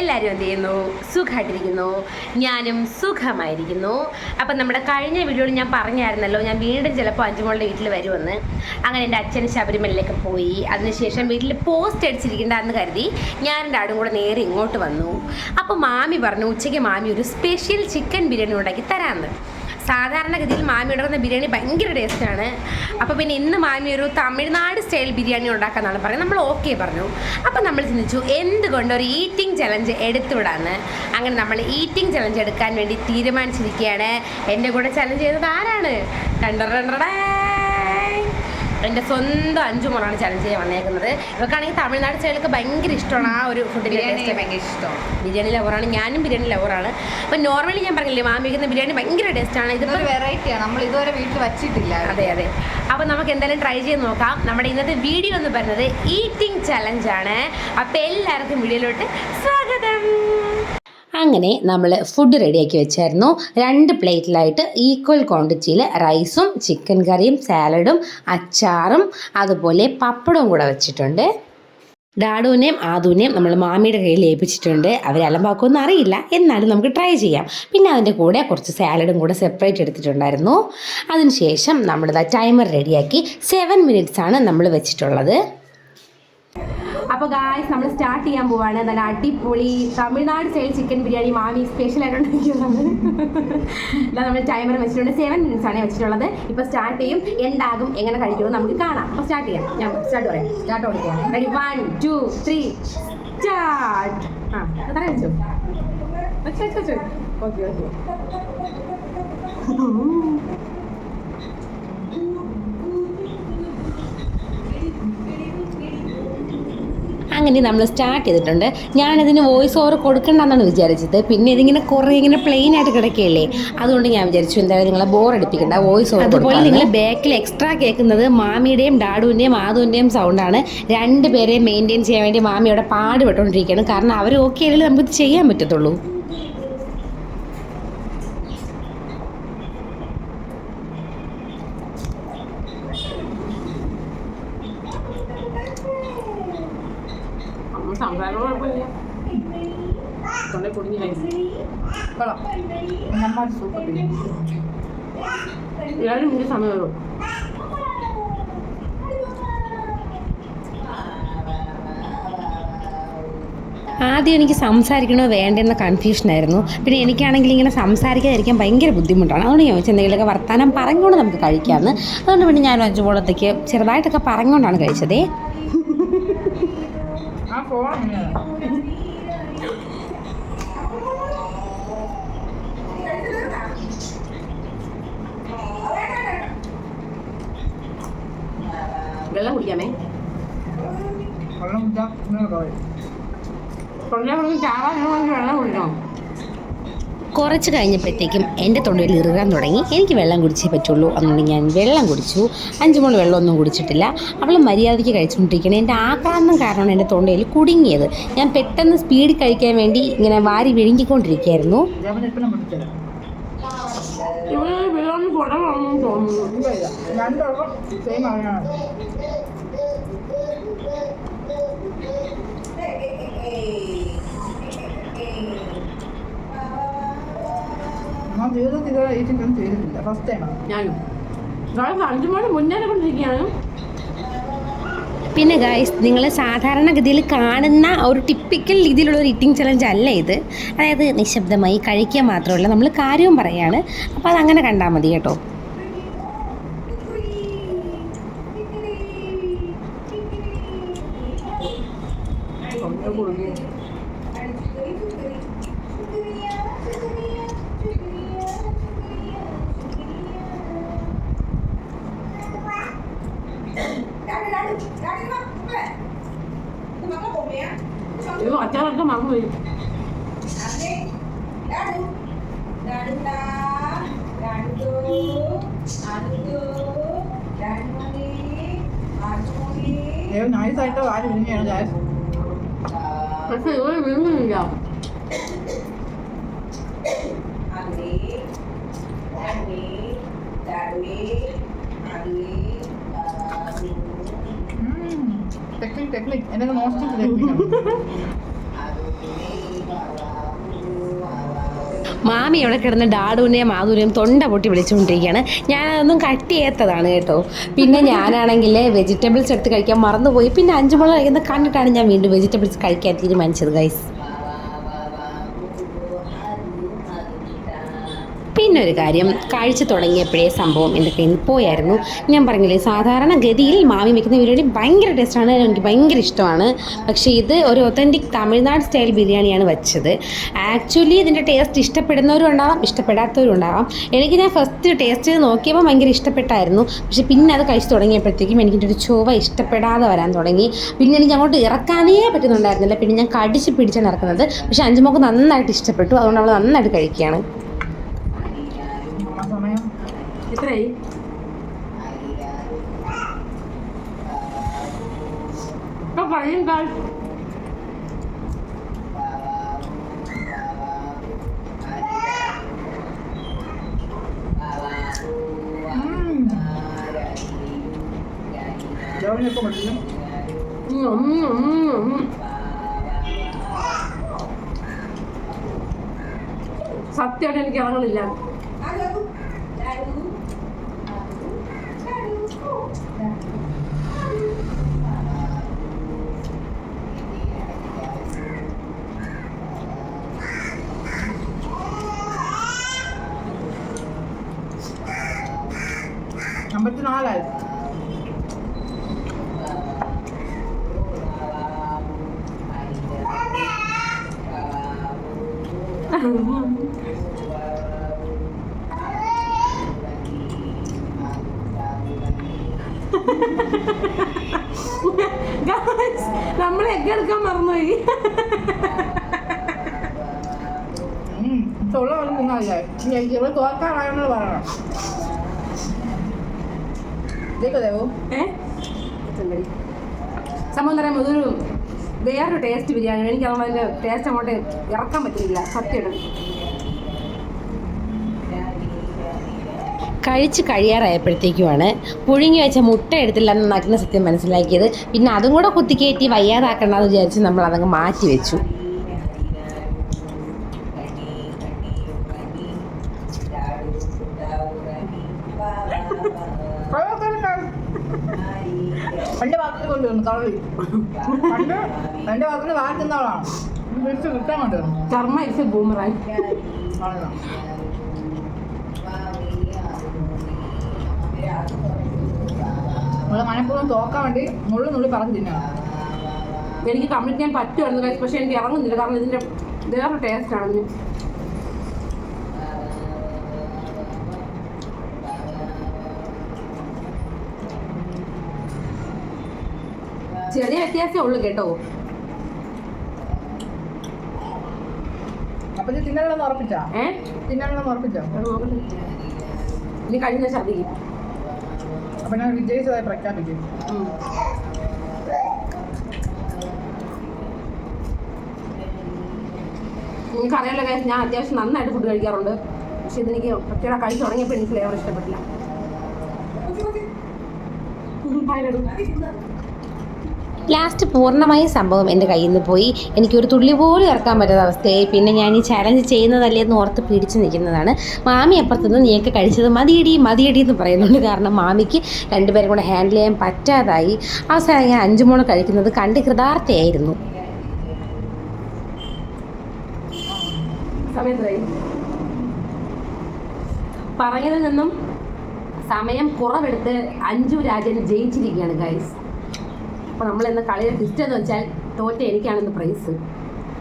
എല്ലാവരും എന്ത് ചെയ്യുന്നു? സുഖമായിട്ടിരിക്കുന്നു ഞാനും സുഖമായിരിക്കുന്നു. അപ്പം നമ്മുടെ കഴിഞ്ഞ വീഡിയോയിൽ ഞാൻ പറഞ്ഞായിരുന്നല്ലോ ഞാൻ വീണ്ടും ചിലപ്പോൾ അഞ്ചുമോളുടെ വീട്ടിൽ വരുമെന്ന്. അങ്ങനെ എന്റെ അച്ഛൻ ശബരിമലയിലേക്ക് പോയി. അതിനുശേഷം വീട്ടിൽ പോസ്റ്റ് അടിച്ചിരിക്കേണ്ടെന്ന് കരുതി ഞാൻ എന്റെ ആടും കൂടെ നേരെ ഇങ്ങോട്ട് വന്നു. അപ്പോൾ മാമി പറഞ്ഞു ഉച്ചയ്ക്ക് മാമി ഒരു സ്പെഷ്യൽ ചിക്കൻ ബിരിയാണി ഉണ്ടാക്കി തരാമെന്ന്. സാധാരണഗതിയിൽ മാമി ഉണ്ടാക്കുന്ന ബിരിയാണി ഭയങ്കര ടേസ്റ്റാണ്. അപ്പോൾ പിന്നെ ഇന്ന് മാമി ഒരു തമിഴ്നാട് സ്റ്റൈൽ ബിരിയാണി ഉണ്ടാക്കാന്നാണ് പറയുന്നത് നമ്മൾ ഓക്കെ പറഞ്ഞു. അപ്പോൾ നമ്മൾ ചിന്തിച്ചു എന്തുകൊണ്ട് ഒരു ഈറ്റിംഗ് ചലഞ്ച് എടുത്തുവിടാന്ന് അങ്ങനെ നമ്മൾ ഈറ്റിംഗ് ചലഞ്ച് എടുക്കാൻ വേണ്ടി തീരുമാനിച്ചിരിക്കുകയാണ്. എന്റെ കൂടെ ചലഞ്ച് ചെയ്തത് ആരാണ്? കണ്ടറേ എന്റെ സ്വന്തം അഞ്ചു മോളാണ് ചലഞ്ച് ചെയ്യാൻ വന്നേക്കുന്നത്. ഇവർക്കാണെങ്കിൽ തമിഴ്നാട് ചേർക്ക് ഭയങ്കര ഇഷ്ടമാണ് ആ ഒരു ഫുഡ് ബിരിയാണി ഭയങ്കര ഇഷ്ടമാണ് ബിരിയാണി ലവറാണ് ഞാനും ബിരിയാണി ലവറാണ് അപ്പം നോർമലി ഞാൻ പറഞ്ഞില്ലേ മാമി വയ്ക്കുന്ന ബിരിയാണി ഭയങ്കര ടേസ്റ്റാണ് ഇതിപ്പോൾ ഇതൊരു വെറൈറ്റിയാണ് നമ്മൾ ഇതുവരെ വീട്ടിൽ വെച്ചിട്ടില്ല. അതെ അതെ. അപ്പോൾ നമുക്ക് എന്തായാലും ട്രൈ ചെയ്ത് നോക്കാം. നമ്മുടെ ഇന്നത്തെ വീഡിയോ എന്ന് പറയുന്നത് ഈറ്റിംഗ് ചലഞ്ചാണ് അപ്പോൾ എല്ലാവർക്കും വീഡിയോയിലോട്ട് സ്വാഗതം. അങ്ങനെ നമ്മൾ ഫുഡ് റെഡിയാക്കി വെച്ചായിരുന്നു. രണ്ട് പ്ലേറ്റിലായിട്ട് ഈക്വൽ ക്വാണ്ടിറ്റിയിൽ റൈസും ചിക്കൻ കറിയും സാലഡും അച്ചാറും അതുപോലെ പപ്പടവും കൂടെ വെച്ചിട്ടുണ്ട്. ഡാഡുവിനെയും ആദുവിനെയും നമ്മൾ മാമിയുടെ കയ്യിൽ ഏൽപ്പിച്ചിട്ടുണ്ട്. അവർ അലമ്പാക്കുമെന്ന് അറിയില്ല. എന്നാലും നമുക്ക് ട്രൈ ചെയ്യാം. പിന്നെ അതിന്റെ കൂടെ കുറച്ച് സാലഡും കൂടെ സെപ്പറേറ്റ് എടുത്തിട്ടുണ്ടായിരുന്നു. അതിനുശേഷം നമ്മളിതാ ടൈമർ റെഡിയാക്കി സെവൻ മിനിറ്റ്സ് ആണ് നമ്മൾ വെച്ചിട്ടുള്ളത്. അപ്പോൾ ഗായ്സ് നമ്മൾ സ്റ്റാർട്ട് ചെയ്യാൻ പോവാണ്. നല്ല അടിപൊളി തമിഴ്നാട് സ്റ്റൈൽ ചിക്കൻ ബിരിയാണി മാമി സ്പെഷ്യൽ ആയിട്ട് ഉണ്ടാക്കിയതാണ്. നമ്മൾ ടൈമർ വെച്ചിട്ടുണ്ട്. സെവൻ മിനിറ്റ്സ് ആണ് വെച്ചിട്ടുള്ളത്. ഇപ്പൊ സ്റ്റാർട്ട് ചെയ്യും. എന്താകും എങ്ങനെ കഴിക്കുമോ നമുക്ക് കാണാം. അപ്പോൾ സ്റ്റാർട്ട് ചെയ്യാം. ഞാൻ സ്റ്റാർട്ട് പറയാം. സ്റ്റാർട്ട് കൊടുക്കാം ready one two three start ആ അത്ര വെച്ചു ഓക്കെ ഓക്കെ അങ്ങനെ നമ്മൾ സ്റ്റാർട്ട് ചെയ്തിട്ടുണ്ട്. ഞാനതിന് വോയിസ് ഓവർ കൊടുക്കണ്ടെന്നാണ് വിചാരിച്ചത്. പിന്നെ ഇതിങ്ങനെ കുറേ ഇങ്ങനെ പ്ലെയിൻ ആയിട്ട് കിടക്കുകയല്ലേ? അതുകൊണ്ട് ഞാൻ വിചാരിച്ചു എന്തായാലും നിങ്ങളെ ബോർ അടിപ്പിക്കണ്ട വോയിസ് ഓവർ അതുപോലെ നിങ്ങൾ ബാക്കിൽ എക്സ്ട്രാ കേൾക്കുന്നത് മാമിയുടെയും ഡാഡുവിന്റെയും മാധുവിന്റെയും സൗണ്ടാണ് രണ്ട് പേരെയും മെയിന്റെയിൻ ചെയ്യാൻ വേണ്ടി മാമി അവിടെ പാടുപെട്ടുകൊണ്ടിരിക്കുകയാണ്. കാരണം അവർ ഓക്കെ ആയാലും നമുക്കിത് ചെയ്യാൻ പറ്റത്തുള്ളൂ. ആദ്യം എനിക്ക് സംസാരിക്കണോ വേണ്ടെന്ന കൺഫ്യൂഷനായിരുന്നു പിന്നെ എനിക്കാണെങ്കിൽ ഇങ്ങനെ സംസാരിക്കാതിരിക്കാൻ ഭയങ്കര ബുദ്ധിമുട്ടാണ്. അതുകൊണ്ട് ഞാൻ വെച്ചാൽ എന്തെങ്കിലുമൊക്കെ വർത്താനം പറഞ്ഞുകൊണ്ട് നമുക്ക് കഴിക്കാമെന്ന് അതുകൊണ്ട് പിന്നെ ഞാൻ അഞ്ചുപോളത്തേക്ക് ചെറുതായിട്ടൊക്കെ പറഞ്ഞുകൊണ്ടാണ് കഴിച്ചതേ. വെള്ളം വെള്ളം വെള്ളം കുടിക്കണം? കുറച്ച് കഴിഞ്ഞപ്പോഴത്തേക്കും എന്റെ തൊണ്ടയിൽ ഇറുകാൻ തുടങ്ങി. എനിക്ക് വെള്ളം കുടിച്ചേ പറ്റുള്ളൂ. അതുകൊണ്ട് ഞാൻ വെള്ളം കുടിച്ചു. അഞ്ച് മണി വെള്ളമൊന്നും കുടിച്ചിട്ടില്ല. അവൾ മര്യാദയ്ക്ക് കഴിച്ചുകൊണ്ടിരിക്കണേ എന്റെ ആക്രാന്തം കാരണമാണ് എന്റെ തൊണ്ടയിൽ കുടുങ്ങിയത്. ഞാൻ പെട്ടെന്ന് സ്പീഡ് കഴിക്കാൻ വേണ്ടി ഇങ്ങനെ വാരി വിഴുങ്ങിക്കൊണ്ടിരിക്കുകയായിരുന്നു. ജപൻ ജീവിതത്തിൽ ഇതുവരെ ഈറ്റിംഗ് ചെയ്തിട്ടില്ല ഫസ്റ്റ് ടൈമാണ് ഞാനും. അഞ്ചു മണി മുന്നേ കൊണ്ടിരിക്കുകയാണ്. പിന്നെ ഗായ്സ് നിങ്ങൾ സാധാരണഗതിയിൽ കാണുന്ന ഒരു ടിപ്പിക്കൽ രീതിയിലുള്ള ഒരു ഇറ്റിംഗ് ചലഞ്ച് അല്ല ഇത്. അതായത് നിശബ്ദമായി കഴിക്കുക മാത്രമല്ല നമ്മൾ കാര്യവും പറയാണ്. അപ്പോൾ അതങ്ങനെ കണ്ടാൽ മതി കേട്ടോ. അച്ചാറൊക്കെ മറന്നു പോയി. നൈസായിട്ട് വാരി വിരിഞ്ഞാണ് ഗായസ് പക്ഷെ ഇവർ വീഴുന്നില്ല ടെക്നിക് ടെക്നിക് എന്നെ നോസ്റ്റിക് ടെക്നിക്കാണ് മാമി അവിടെ കിടന്ന് ഡാഡുവിനെയും മാധുവിനെയും തൊണ്ട പൊട്ടി വിളിച്ചുകൊണ്ടിരിക്കുകയാണ്. ഞാനതൊന്നും കട്ട് ചെയ്യാത്തതാണ് കേട്ടോ. പിന്നെ ഞാനാണെങ്കിൽ വെജിറ്റബിൾസ് എടുത്ത് കഴിക്കാൻ മറന്നുപോയി. പിന്നെ അഞ്ചുമുളക് കഴിക്കുന്നത് കണ്ടിട്ടാണ് ഞാൻ വീണ്ടും വെജിറ്റബിൾസ് കഴിക്കാൻ തീരുമാനിച്ചത് ഗൈസ് ഒരു കാര്യം. കാഴ്ച തുടങ്ങിയപ്പോഴേ സംഭവം കയ്യിൽ പോയായിരുന്നു. ഞാൻ പറഞ്ഞില്ലേ സാധാരണ ഗതിയിൽ മാമി വെക്കുന്ന ബിരിയാണി ഭയങ്കര ടേസ്റ്റാണ് എനിക്ക് ഭയങ്കര ഇഷ്ടമാണ്. പക്ഷേ ഇത് ഒരു ഒത്തന്റിക് തമിഴ്നാട് സ്റ്റൈൽ ബിരിയാണിയാണ് വെച്ചത്. ആക്ച്വലി ഇതിന്റെ ടേസ്റ്റ് ഇഷ്ടപ്പെടുന്നവരും ഉണ്ടാവാം ഇഷ്ടപ്പെടാത്തവരും ഉണ്ടാവാം. എനിക്ക് ഞാൻ ഫസ്റ്റ് ടേസ്റ്റ് ചെയ്ത് നോക്കിയപ്പോൾ ഭയങ്കര ഇഷ്ടപ്പെട്ടായിരുന്നു. പക്ഷേ പിന്നെ അത് കഴിച്ചു തുടങ്ങിയപ്പോഴത്തേക്കും എനിക്കിന്റെ ഒരു ചൊവ്വ ഇഷ്ടപ്പെടാതെ വരാൻ തുടങ്ങി. പിന്നെ എനിക്ക് അങ്ങോട്ട് ഇറക്കാനേ പറ്റുന്നുണ്ടായിരുന്നില്ല. പിന്നെ ഞാൻ കടിച്ച് പിടിച്ചാണ് ഇറക്കുന്നത്. പക്ഷേ അഞ്ചുമോക്ക് നന്നായിട്ട് ഇഷ്ടപ്പെട്ടു. അതുകൊണ്ട് അവൾ നന്നായിട്ട് കഴിക്കുകയാണ് ആ സമയം എത്രയായി ഇപ്പൊ പറയും കാൾ. ജോലിയൊക്കെ പഠിക്കും സത്യമായിട്ട് എനിക്ക് ഇറങ്ങുന്നില്ല നമ്മൾ എഗ് എടുക്കാൻ മറന്നുപോയി. തൊള്ള വന്ന് തിന്നാലായി എനിക്ക് ഇവിടെ തോർക്കാറായെന്ന് പറയണം. ഇതൊക്കെ ദേവു? ഏ? സംഭവം എന്ന് പറയുമ്പോൾ ഇതൊരു വേറൊരു ടേസ്റ്റ് ബിരിയാണി. എനിക്ക് അതിന്റെ ടേസ്റ്റ് അങ്ങോട്ട് ഇറക്കാൻ പറ്റില്ല സത്യം. കഴിച്ച് കഴിയാറായപ്പോഴത്തേക്കുമാണ് പുഴുങ്ങി വെച്ച മുട്ട എടുത്തില്ല എന്ന് നഗ്ന സത്യം മനസ്സിലാക്കിയത്. പിന്നെ അതും കൂടെ കുത്തിക്കയറ്റി വയ്യാതാക്കണ്ടെന്ന് വിചാരിച്ച് നമ്മൾ അതങ്ങ് മാറ്റി വെച്ചു. കളി പണ്ട് എന്റെ വാക്കിന് വാക്കുന്ന ആളാണ്. തിരിച്ച് കിട്ടാൻ കൊണ്ടുവന്നു കർമ്മ ഇസ് ബൂമറായി. നമ്മൾ മനഃപൂർവം തോക്കാൻ വേണ്ടി നുള്ളി നുള്ളി പറഞ്ഞു തിന്നാണ്. എനിക്ക് കംപ്ലീറ്റ് ചെയ്യാൻ പറ്റുമായിരുന്നു. പക്ഷെ എനിക്ക് ഇറങ്ങുന്നില്ല. കാരണം ഇതിന്റെ വേറെ ടേസ്റ്റ് ചെറിയ വ്യത്യാസമേ ഉള്ളൂ കേട്ടോ. അപ്പൊ ഇത് തിന്നാണെന്ന് ഉറപ്പിച്ചാ? ഏ? തിന്നാണെന്ന് ഉറപ്പിച്ചോ? അത് നോക്കട്ടെ ഇനി കഴിഞ്ഞ ഛർദിക്കും അപ്പൊ ഞാൻ വിജയിച്ചതായി പ്രഖ്യാപിക്കും. ഉം. നിങ്ങൾക്ക് അറിയാലോ കാര്യം ഞാൻ അത്യാവശ്യം നന്നായിട്ട് ഫുഡ് കഴിക്കാറുണ്ട്. പക്ഷെ ഇതെനിക്ക് ഒറ്റയുടെ കഴിച്ചു തുടങ്ങിയപ്പോൾ എനിക്ക് ഫ്ലേവർ ഇഷ്ടപ്പെട്ടില്ല. ലാസ്റ്റ് പൂർണമായി സംഭവം എന്റെ കയ്യിൽ നിന്ന് പോയി. എനിക്കൊരു തുള്ളി പോലും ഇറക്കാൻ പറ്റാത്ത അവസ്ഥയായി. പിന്നെ ഞാൻ ഈ ചലഞ്ച് ചെയ്യുന്നതല്ലേ എന്ന് ഓർത്ത് പിടിച്ച് നിൽക്കുന്നതാണ്. മാമി അപ്പുറത്തുനിന്ന് നീയൊക്കെ കഴിച്ചത് മതിയടി മതിയടി എന്ന് പറയുന്നുണ്ട്. കാരണം മാമിക്ക് രണ്ടുപേരും കൂടെ ഹാൻഡിൽ ചെയ്യാൻ പറ്റാതായി. അവസാനം ഞാൻ അഞ്ചു മോൾ കഴിക്കുന്നത് കണ്ട് കൃതാർത്ഥയായിരുന്നു. പറഞ്ഞതിൽ നിന്നും സമയം കുറവെടുത്ത് അഞ്ചു രാജൻ ജയിച്ചിരിക്കുകയാണ് ഗൈസ് അപ്പോൾ നമ്മൾ ഇന്ന് കളിയുടെ ഹിസ്റ്റ് എന്ന് വെച്ചാൽ തോറ്റ എനിക്കാണെന്ന് പ്രൈസ്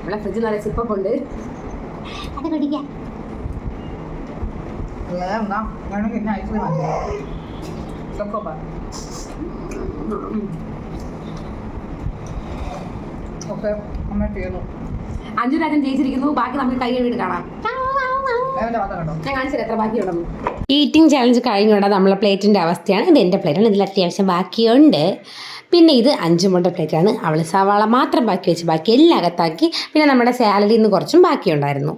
ഇവിടെ ഫ്രിഡ്ജിൽ നിറയെ സിപ്പൊക്കെ ഉണ്ട് അത് കുടിക്കാം. അഞ്ചു രാജൻ ജയിച്ചിരിക്കുന്നു. ബാക്കി നമുക്ക് കൈ കഴുകിയിട്ട് കാണാം. ഞാൻ കാണിച്ചില്ല എത്ര ബാക്കിയുണ്ടെന്ന്. ഈറ്റിംഗ് ചാലഞ്ച് കഴിഞ്ഞുകൊണ്ട് നമ്മളെ പ്ലേറ്റിന്റെ അവസ്ഥയാണ്. ഇത് എന്റെ പ്ലേറ്റാണ്. ഇതിൽ അത്യാവശ്യം ബാക്കിയുണ്ട്. പിന്നെ ഇത് അഞ്ചു മുണ്ട പ്ലേറ്റാണ്. അവൾ സവാള മാത്രം ബാക്കി വെച്ച് ബാക്കി എല്ലാം അകത്താക്കി. പിന്നെ നമ്മുടെ സാലഡിൽ നിന്ന് കുറച്ചും ബാക്കിയുണ്ടായിരുന്നു.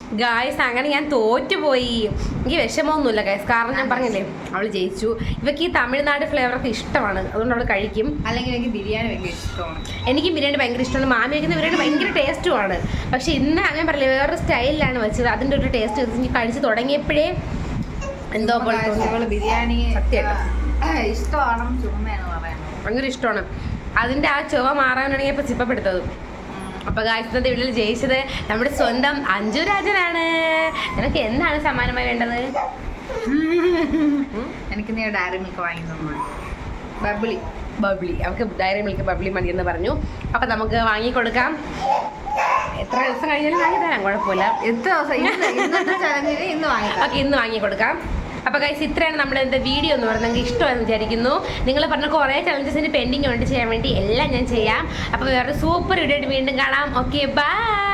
ഗായ്സ് അങ്ങനെ ഞാൻ തോറ്റുപോയി. എനിക്ക് വിഷമമൊന്നുമില്ല ഗായ്സ് കാരണം ഞാൻ പറഞ്ഞില്ലേ അവൾ ജയിച്ചു. ഇവക്ക് ഈ തമിഴ്നാട് ഫ്ലേവറൊക്കെ ഇഷ്ടമാണ്. അതുകൊണ്ട് അവൾ കഴിക്കും. അല്ലെങ്കിൽ എനിക്ക് ബിരിയാണി ഭയങ്കര ഇഷ്ടമാണ്. എനിക്ക് ബിരിയാണി ഭയങ്കര ഇഷ്ടമാണ്. മാമി വയ്ക്കുന്ന ബിരിയാണി ഭയങ്കര ടേസ്റ്റുമാണ് പക്ഷെ ഇന്ന് അങ്ങനെ പറയില്ല വേറൊരു സ്റ്റൈലിലാണ് വെച്ചത്. അതിന്റെ ഒരു ടേസ്റ്റ് എനിക്ക് കഴിച്ച് തുടങ്ങിയപ്പോഴേ എന്തോ പോലെ ബിരിയാണി. ഇഷ്ടമാണ് ചുമ്മയാണ് പറയുന്നത്. ഭയങ്കര ഇഷ്ടമാണ്. അതിന്റെ ആ ചുവ മാറാനാണ് ഞാൻ ഇപ്പം ചിപ്പപ്പെടുത്തത് അപ്പോൾ ഗായത്രി വീട്ടിൽ ജയിച്ചത് നമ്മുടെ സ്വന്തം അഞ്ജു രാജനാണ്. നിനക്ക് എന്താണ് സമ്മാനമായി വേണ്ടത്? എനിക്ക് നീ ഡയറി മിൽക്ക് വാങ്ങി തന്നു. Bubbly bubbly. അവർക്ക് ഡയറി മിൽക്ക് ബബ്ലി മതി എന്ന് പറഞ്ഞു. അപ്പൊ നമുക്ക് വാങ്ങിക്കൊടുക്കാം. എത്ര ദിവസം കഴിഞ്ഞാലും വാങ്ങി തരാം കുഴപ്പമില്ല. എത്ര ദിവസം? ഇന്ന് വാങ്ങി കൊടുക്കാം ഇന്ന് വാങ്ങിക്കൊടുക്കാം. അപ്പോൾ ഗൈസ് ഇത്രയാണ് നമ്മുടെ എന്താ വീഡിയോ എന്ന് പറഞ്ഞാൽ നിങ്ങൾക്ക് ഇഷ്ടമാണെന്ന് വിചാരിക്കുന്നു. നിങ്ങൾ പറഞ്ഞ കുറേ ചലഞ്ചസിന് പെൻഡിങ് ഉണ്ട് ചെയ്യാൻ വേണ്ടി. എല്ലാം ഞാൻ ചെയ്യാം. അപ്പോൾ വേറെ സൂപ്പർ വീഡിയോ ആയിട്ട് വീണ്ടും കാണാം. Okay bye